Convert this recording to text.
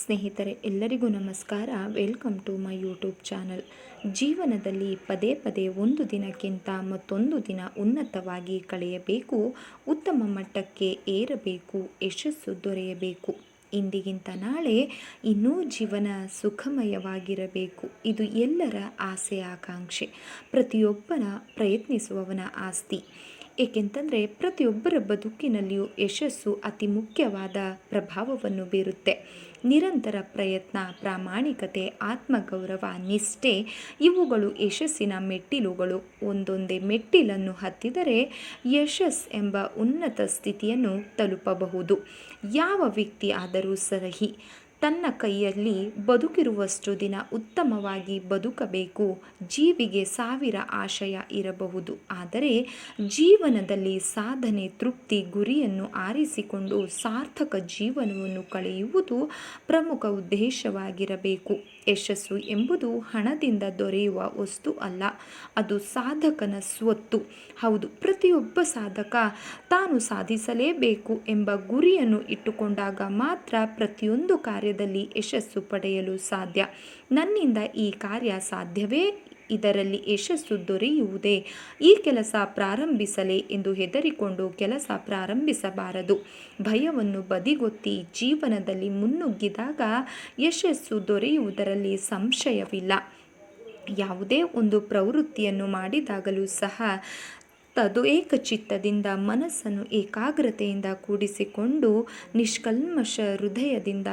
ಸ್ನೇಹಿತರೆ, ಎಲ್ಲರಿಗೂ ನಮಸ್ಕಾರ. Welcome to my YouTube channel. ಜೀವನದಲ್ಲಿ ಪದೇ ಪದೇ ಒಂದು ದಿನಕ್ಕಿಂತ ಮತ್ತೊಂದು ದಿನ ಉನ್ನತವಾಗಿ ಕಳೆಯಬೇಕು, ಉತ್ತಮ ಮಟ್ಟಕ್ಕೆ ಏರಬೇಕು, ಯಶಸ್ಸು ದೊರೆಯಬೇಕು. ಇಂದಿಗಿಂತ ನಾಳೆ ಇನ್ನೂ ಜೀವನ ಸುಖಮಯವಾಗಿರಬೇಕು. ಇದು ಎಲ್ಲರ ಆಸೆ, ಆಕಾಂಕ್ಷೆ. ಪ್ರತಿಯೊಬ್ಬನ ಪ್ರಯತ್ನಿಸುವವನ ಆಸ್ತಿ. ಏಕೆಂತಂದರೆ ಪ್ರತಿಯೊಬ್ಬರ ಬದುಕಿನಲ್ಲಿಯೂ ಯಶಸ್ಸು ಅತಿ ಮುಖ್ಯವಾದ ಪ್ರಭಾವವನ್ನು ಬೀರುತ್ತೆ. ನಿರಂತರ ಪ್ರಯತ್ನ, ಪ್ರಾಮಾಣಿಕತೆ, ಆತ್ಮಗೌರವ, ನಿಷ್ಠೆ ಇವುಗಳು ಯಶಸ್ಸಿನ ಮೆಟ್ಟಿಲುಗಳು. ಒಂದೊಂದೇ ಮೆಟ್ಟಿಲನ್ನು ಹತ್ತಿದರೆ ಯಶಸ್ ಎಂಬ ಉನ್ನತ ಸ್ಥಿತಿಯನ್ನು ತಲುಪಬಹುದು. ಯಾವ ವ್ಯಕ್ತಿ ಆದರೂ ಸರಹಿ ತನ್ನ ಕೈಯಲ್ಲಿ ಬದುಕಿರುವಷ್ಟು ದಿನ ಉತ್ತಮವಾಗಿ ಬದುಕಬೇಕು. ಜೀವಿಗೆ ಸಾವಿರ ಆಶಯ ಇರಬಹುದು. ಆದರೆ ಜೀವನದಲ್ಲಿ ಸಾಧನೆ, ತೃಪ್ತಿ, ಗುರಿಯನ್ನು ಆರಿಸಿಕೊಂಡು ಸಾರ್ಥಕ ಜೀವನವನ್ನು ಕಳೆಯುವುದು ಪ್ರಮುಖ ಉದ್ದೇಶವಾಗಿರಬೇಕು. ಯಶಸ್ಸು ಎಂಬುದು ಹಣದಿಂದ ದೊರೆಯುವ ವಸ್ತು ಅಲ್ಲ, ಅದು ಸಾಧಕನ ಸ್ವತ್ತು. ಹೌದು, ಪ್ರತಿಯೊಬ್ಬ ಸಾಧಕ ತಾನು ಸಾಧಿಸಲೇಬೇಕು ಎಂಬ ಗುರಿಯನ್ನು ಇಟ್ಟುಕೊಂಡಾಗ ಮಾತ್ರ ಪ್ರತಿಯೊಂದು ಕಾರ್ಯದಲ್ಲಿ ಯಶಸ್ಸು ಪಡೆಯಲು ಸಾಧ್ಯ. ನನ್ನಿಂದ ಈ ಕಾರ್ಯ ಸಾಧ್ಯವೇ? ಇದರಲ್ಲಿ ಯಶಸ್ಸು ದೊರೆಯುವುದೇ? ಈ ಕೆಲಸ ಪ್ರಾರಂಭಿಸಲೇ ಎಂದು ಹೆದರಿಕೊಂಡು ಕೆಲಸ ಪ್ರಾರಂಭಿಸಬಾರದು. ಭಯವನ್ನು ಬದಿಗೊತ್ತಿ ಜೀವನದಲ್ಲಿ ಮುನ್ನುಗ್ಗಿದಾಗ ಯಶಸ್ಸು ದೊರೆಯುವುದರಲ್ಲಿ ಸಂಶಯವಿಲ್ಲ. ಯಾವುದೇ ಒಂದು ಪ್ರವೃತ್ತಿಯನ್ನು ಮಾಡಿದಾಗಲೂ ಸಹ ತದು ಏಕಚಿತ್ತದಿಂದ ಮನಸ್ಸನ್ನು ಏಕಾಗ್ರತೆಯಿಂದ ಕೂಡಿಸಿಕೊಂಡು ನಿಷ್ಕಲ್ಮಶ ಹೃದಯದಿಂದ